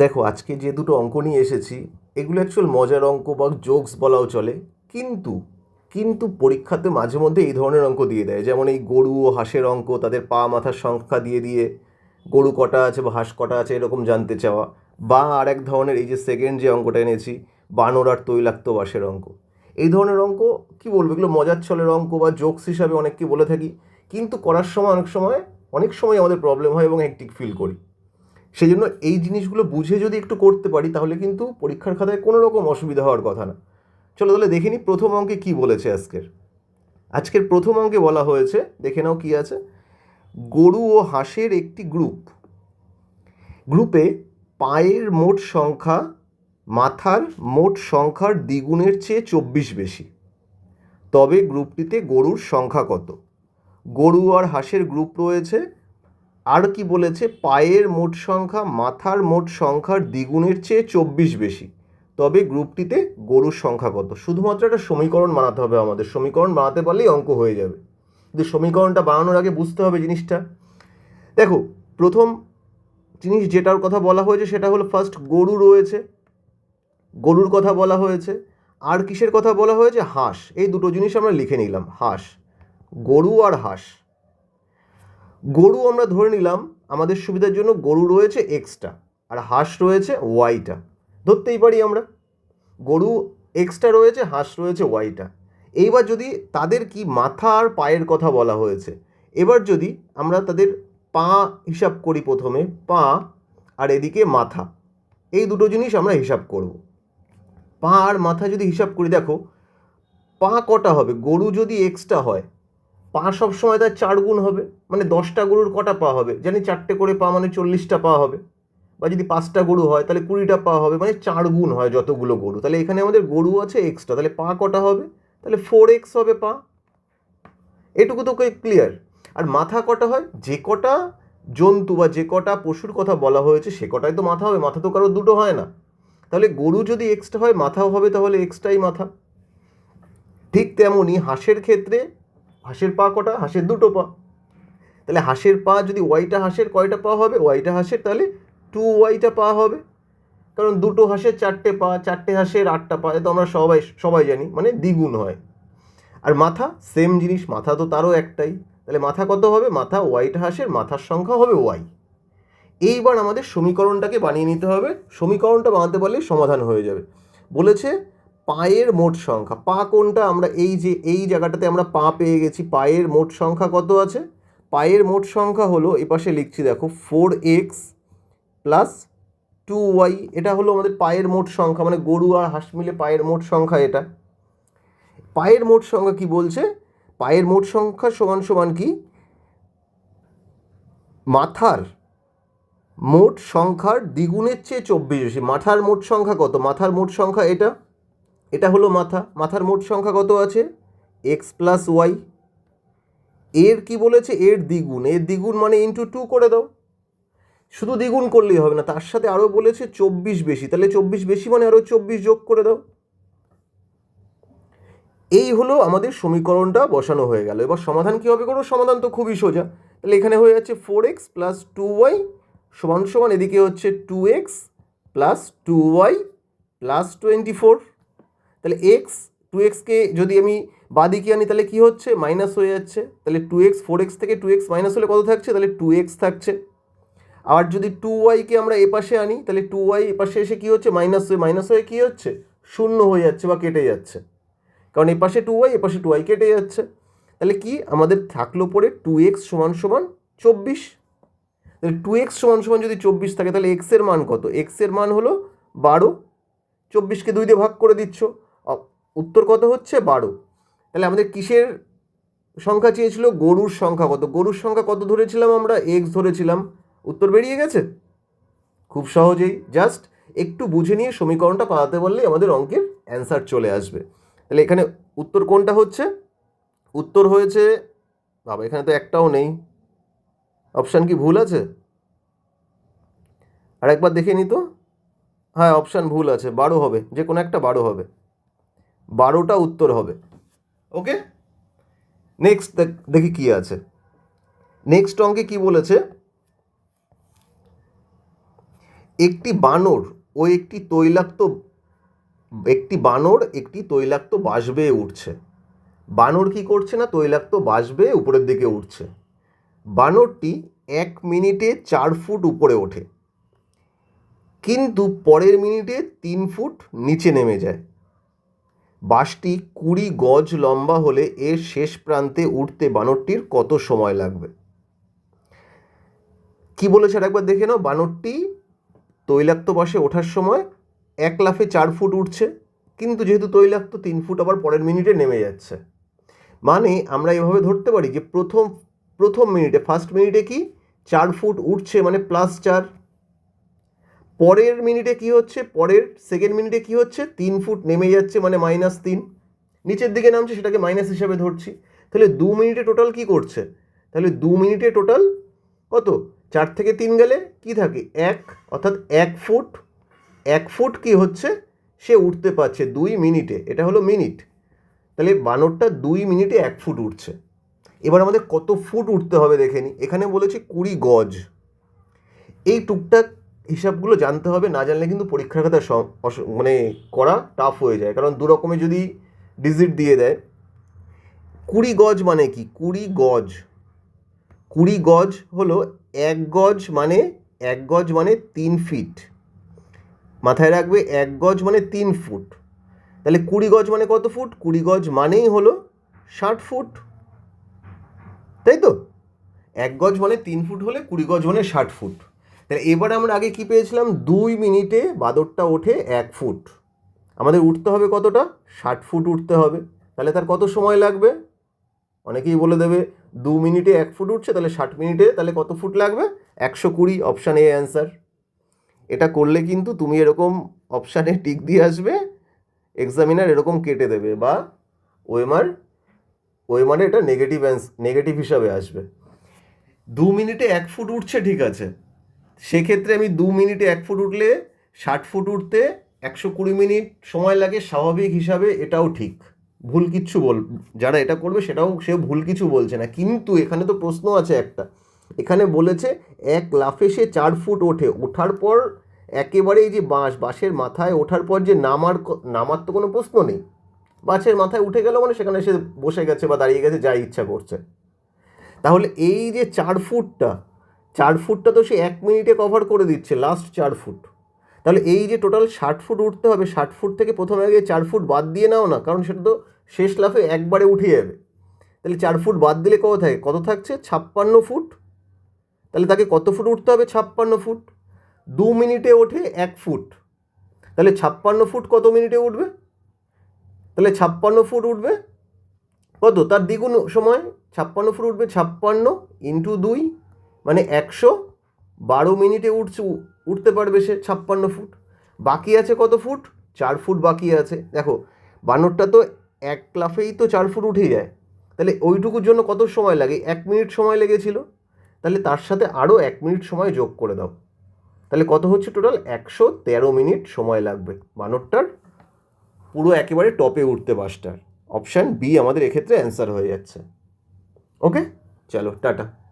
দেখো, আজকে যে দুটো অঙ্ক নিয়ে এসেছি, এগুলো অ্যাকচুয়াল মজার অঙ্ক বা জোকস বলাও চলে, কিন্তু কিন্তু পরীক্ষাতে মাঝে মধ্যে এই ধরনের অঙ্ক দিয়ে দেয়। যেমন এই গরু ও হাঁসের অঙ্ক, তাদের পা মাথার সংখ্যা দিয়ে দিয়ে, গরু কটা আছে বা হাঁস কটা আছে এরকম জানতে চাওয়া, বা আর এক ধরনের এই যে সেকেন্ড যে অঙ্কটা এনেছি, বানর আর তৈলাক্ত বাসের অঙ্ক। এই ধরনের অঙ্ক, কি বলব, এগুলো মজার ছলের অঙ্ক বা জোকস হিসাবে অনেককে বলে থাকি, কিন্তু করার সময় অনেক সময় অনেক সময় আমাদের প্রবলেম হয় এবং হেক্টিক ফিল করি। সেই জন্য এই জিনিসগুলো বুঝে যদি একটু করতে পারি, তাহলে কিন্তু পরীক্ষার খাতায় কোনো রকম অসুবিধা হওয়ার কথা না। চলো তাহলে দেখে নিই প্রথম অঙ্কে কী বলেছে আজকের। আজকের প্রথম অঙ্কে বলা হয়েছে, দেখে নাও কী আছে। গরু ও হাঁসের একটি গ্রুপ। গ্রুপে পায়ের মোট সংখ্যা, মাথার মোট সংখ্যার দ্বিগুণের চেয়ে চব্বিশ বেশি। তবে গ্রুপটিতে গরুর সংখ্যা কত? গরু আর হাঁসের গ্রুপ রয়েছে আর কি বলেছে? পায়ের মোট সংখ্যা, মাথার মোট সংখ্যার দ্বিগুণের চেয়ে চব্বিশ বেশি। তবে গ্রুপটিতে গরুর সংখ্যা কত? শুধুমাত্র একটা সমীকরণ বানাতে হবে আমাদের। সমীকরণ বানাতে পারলেই অঙ্ক হয়ে যাবে। কিন্তু সমীকরণটা বানানোর আগে বুঝতে হবে জিনিসটা। দেখো, প্রথম জিনিস যেটার কথা বলা হয়েছে সেটা হলো ফার্স্ট গরু রয়েছে। গরুর কথা বলা হয়েছে। আর কিসের কথা বলা হয়েছে? হাঁস। এই দুটো জিনিস আমরা লিখে নিলাম। হাঁস। গরু আর হাঁস। গরু আমরা ধরে নিলাম, আমাদের সুবিধার জন্য গরু রয়েছে এক্সটা আর হাঁস রয়েছে ওয়াইটা ধরতেই পারি আমরা। গরু এক্সটা রয়েছে, হাঁস রয়েছে ওয়াইটা এইবার যদি তাদের কি মাথা আর পায়ের কথা বলা হয়েছে, এবার যদি আমরা তাদের পা হিসাব করি প্রথমে, পা আর এদিকে মাথা, এই দুটো জিনিস আমরা হিসাব করব। পা আর মাথা যদি হিসাব করি, দেখো, পা কটা হবে? গরু যদি এক্সটা হয় পা সবসময় তার চার গুণ হবে। মানে দশটা গরুর কটা পা হবে? জানি চারটে করে পা মানে চল্লিশটা পা হবে। বা যদি পাঁচটা গরু হয়, তাহলে কুড়িটা পা হবে। মানে চার গুণ হয় যতগুলো গরু। তাহলে এখানে আমাদের গরু আছে এক্সট্রা তাহলে পা কটা হবে? তাহলে ফোর এক্স হবে পা। এটুকু তো ক্লিয়ার আর মাথা কটা হয়? যে কটা জন্তু বা যে কটা পশুর কথা বলা হয়েছে, সে কটাই তো মাথা হবে। মাথা তো কারও দুটো হয় না। তাহলে গরু যদি এক্সট্রা হয়, মাথাও হবে, তাহলে এক্সট্রাই মাথা। ঠিক তেমনই হাঁসের ক্ষেত্রে হাঁসের পা কটা? হাঁসের দুটো পা। তাহলে হাঁসের পা যদি ওয়াইটা হাঁসের কয়টা পা হবে? ওয়াইটা হাঁসের তাহলে টু ওয়াইটা পা হবে। কারণ দুটো হাঁসের চারটে পা, চারটে হাঁসের আটটা পা তো আমরা সবাই সবাই জানি মানে দ্বিগুণ হয়। আর মাথা সেম জিনিস, মাথা তো তারও একটাই। তাহলে মাথা কত হবে? মাথা ওয়াইটা হাঁসের, মাথার সংখ্যা হবে ওয়াই। এইবার আমাদের সমীকরণটাকে বানিয়ে নিতে হবে। সমীকরণটা বানাতে পারলেই সমাধান হয়ে যাবে। বলেছে পায়ের মোট সংখ্যা। পা কোনটা? আমরা এই যে, এই জায়গাটাতে আমরা পা পেয়ে গেছি। পায়ের মোট সংখ্যা কত আছে? পায়ের মোট সংখ্যা হলো এপাশে লিখছি দেখো four x plus two y এটা হলো আমাদের পায়ের মোট সংখ্যা মানে গরু আর হাঁস মিলে পায়ের মোট সংখ্যা এটা। পায়ের মোট সংখ্যা কি বলছে? পায়ের মোট সংখ্যা সমান সমান কি? মাথার মোট সংখ্যার দ্বিগুণের চেয়ে চব্বিশ বেশি। মাথার মোট সংখ্যা কত? মাথার মোট সংখ্যা এটা? এটা হলো মাথা। মাথার মোট সংখ্যা কত আছে? এক্স প্লাস ওয়াই এর কি বলেছে? এর দ্বিগুণ। এর দ্বিগুণ মানে ইন্টু টু করে দাও। শুধু দ্বিগুণ করলেই হবে না, তার সাথে আরও বলেছে চব্বিশ বেশি। তাহলে চব্বিশ বেশি মানে আরও চব্বিশ যোগ করে দাও। এই হলো আমাদের সমীকরণটা বসানো হয়ে গেল। এবার সমাধান কী হবে করো? সমাধান তো খুবই সোজা। তাহলে এখানে হয়ে যাচ্ছে four x plus two y সমান সমান, এদিকে হচ্ছে two x plus two y plus twenty four তাহলে এক্স টু এক্সকে যদি আমি বাদিকে আনি, তাহলে কী হচ্ছে? মাইনাস হয়ে যাচ্ছে। তাহলে টু এক্স ফোর এক্স থেকে টু এক্স মাইনাস হলে কত থাকছে? তাহলে টু এক্স থাকছে। আর যদি টু ওয়াইকে আমরা এপাশে আনি, তাহলে টু ওয়াই এপাশে এসে কী হচ্ছে? মাইনাস হয়ে মাইনাস হয়ে কী হচ্ছে? শূন্য হয়ে যাচ্ছে বা কেটে যাচ্ছে। কারণ এপাশে টু ওয়াই এপাশে টু ওয়াই কেটে যাচ্ছে। তাহলে কি? আমাদের থাকল পরে টু এক্স সমান সমান চব্বিশ। তাহলে টু এক্স সমান সমান যদি চব্বিশ থাকে, তাহলে এক্সের মান কত? এক্সের মান হলো বারো। চব্বিশকে দুই দিয়ে ভাগ করে দিচ্ছ। উত্তর কত হচ্ছে? বারো। তাহলে আমাদের কিসের সংখ্যা চেয়েছিল? গরুর সংখ্যা কত? গরুর সংখ্যা কত ধরেছিলাম আমরা? এক্স ধরেছিলাম। উত্তর বেরিয়ে গেছে? খুব সহজেই। জাস্ট একটু বুঝে নিয়ে সমীকরণটা পাওয়াতে বললেই আমাদের অঙ্কের অ্যান্সার চলে আসবে। তাহলে এখানে উত্তর কোনটা হচ্ছে? উত্তর হয়েছে, বাবা, এখানে তো একটাও নেই। অপশান কি ভুল আছে? আর একবার দেখে নিত হ্যাঁ অপশান ভুল আছে। বারো হবে। যে কোনো একটা বারো হবে। বারোটা উত্তর হবে। ওকে? নেক্সট দেখি কি আছে। নেক্সট অঙ্কে কি বলেছে? একটি বানর ও একটি তৈলাক্ত, একটি বানর, একটি তৈলাক্ত বাঁশ বেয়ে উঠছে। বানর কি করছে না? তৈলাক্ত বাঁশ বেয়ে উপরের দিকে উঠছে। বানরটি এক মিনিটে চার ফুট উপরে ওঠে। কিন্তু পরের মিনিটে তিন ফুট নিচে নেমে যায়। বাসটি কুড়ি গজ লম্বা হলে এর শেষ প্রান্তে উঠতে বানরটির কত সময় লাগবে? কি বলেছে একবার দেখে নাও, বানরটি তৈলাক্ত বাসে ওঠার সময় এক লাফে চার ফুট উঠছে, কিন্তু যেহেতু তৈলাক্ত, তিন ফুট আবার পরের মিনিটে নেমে যাচ্ছে। মানে আমরা এভাবে ধরতে পারি যে প্রথম প্রথম মিনিটে ফার্স্ট মিনিটে কি চার ফুট উঠছে মানে প্লাস চার পরের মিনিটে কি হচ্ছে? পরের সেকেন্ড মিনিটে কি হচ্ছে? তিন ফুট নেমে যাচ্ছে মানে মাইনাস তিন। নিচের দিকে নামছে, সেটাকে মাইনাস হিসাবে ধরছি। তাহলে দু মিনিটে টোটাল কি করছে? তাহলে দু মিনিটে টোটাল কত? চার থেকে তিন গেলে কি থাকে? এক, অর্থাৎ এক ফুট। এক ফুট কি হচ্ছে? সে উঠতে পারছে দুই মিনিটে। এটা হলো মিনিট তাহলে বানরটা দুই মিনিটে এক ফুট উঠছে। এবার আমাদের কত ফুট উঠতে হবে দেখে নিই এখানে বলেছে কুড়ি গজ। এই টুকটাক হিসাবগুলো জানতে হবে, না জানলে কিন্তু পরীক্ষার খাতা মানে করা টাফ হয়ে যায়। কারণ দু রকমের যদি ডিজিট দিয়ে দেয়, কুড়ি গজ মানে কি? কুড়ি গজ। কুড়ি গজ হলো এক গজ মানে এক গজ মানে তিন ফিট মাথায় রাখবে, এক গজ মানে তিন ফুট। তাহলে কুড়ি গজ মানে কত ফুট? কুড়ি গজ মানেই হলো ষাট ফুট। তাই তো? এক গজ মানে তিন ফুট হলে কুড়ি গজ মানে ষাট ফুট। তাহলে এবার আমরা আগে কি পেয়েছিলাম? দুই মিনিটে বাদরটা ওঠে এক ফুট। আমাদের উঠতে হবে কতটা? ষাট ফুট উঠতে হবে। তাহলে তার কত সময় লাগবে? অনেকেই বলে দেবে, দু মিনিটে এক ফুট উঠছে, তাহলে ষাট মিনিটে তাহলে কত ফুট লাগবে? একশো কুড়ি অপশান এ অ্যান্সার এটা করলে কিন্তু তুমি এরকম অপশানে টিক দিয়ে আসবে এক্সামিনার এরকম কেটে দেবে বা ওএমআর ওএমআরে এটা নেগেটিভ অ্যান্স নেগেটিভ হিসাবে আসবে। দু মিনিটে এক ফুট উঠছে, ঠিক আছে। সেক্ষেত্রে আমি দু মিনিটে এক ফুট উঠলে, ষাট ফুট উঠতে একশো কুড়ি মিনিট সময় লাগে স্বাভাবিক হিসাবে, এটাও ঠিক। ভুল কিচ্ছু বল, যারা এটা করবে সেটাও সে ভুল কিছু বলছে না। কিন্তু এখানে তো প্রশ্ন আছে একটা। এখানে বলেছে, এক লাফে সে চার ফুট ওঠে। ওঠার পর একেবারে এই যে বাঁশ, বাঁশের মাথায় ওঠার পর যে নামার নামার তো কোনো প্রশ্ন নেই। বাঁশের মাথায় উঠে গেল মানে সেখানে সে বসে গেছে বা দাঁড়িয়ে গেছে যা ইচ্ছা করছে। তাহলে এই যে চার ফুটটা চার ফুটটা তো সে এক মিনিটে কভার করে দিচ্ছে লাস্ট চার ফুট। তাহলে এই যে টোটাল ষাট ফুট উঠতে হবে, ষাট ফুট থেকে প্রথমে আগে চার ফুট বাদ দিয়ে নাও না, কারণ সেটা তো শেষ লাফে একবারে উঠে যাবে। তাহলে চার ফুট বাদ দিলে কত থাকে? কত থাকছে? ছাপ্পান্ন ফুট। তাহলে তাকে কত ফুট উঠতে হবে? ছাপ্পান্ন ফুট। দু মিনিটে ওঠে এক ফুট। তাহলে ছাপ্পান্ন ফুট কত মিনিটে উঠবে? তাহলে ছাপ্পান্ন ফুট উঠবে কত? তার দ্বিগুণ সময়, ছাপ্পান্ন ফুট উঠবে ছাপ্পান্ন ইন্টু দুই। মানে একশো বারো মিনিটে উঠছে, উঠতে পারবে সে ছাপ্পান্ন ফুট। বাকি আছে কত ফুট? চার ফুট বাকি আছে। দেখো, বানরটা তো এক লাফেই তো চার ফুট উঠে যায়। তাহলে ওইটুকুর জন্য কত সময় লাগে? এক মিনিট সময় লেগেছিল। তাহলে তার সাথে আরও এক মিনিট সময় যোগ করে দাও। তাহলে কত হচ্ছে টোটাল একশো তেরো মিনিট সময় লাগবে। বানরটার পুরো একেবারে টপে উঠতে বাসটার অপশান বি আমাদের এক্ষেত্রে অ্যান্সার হয়ে যাচ্ছে। ওকে চলো, টাটা।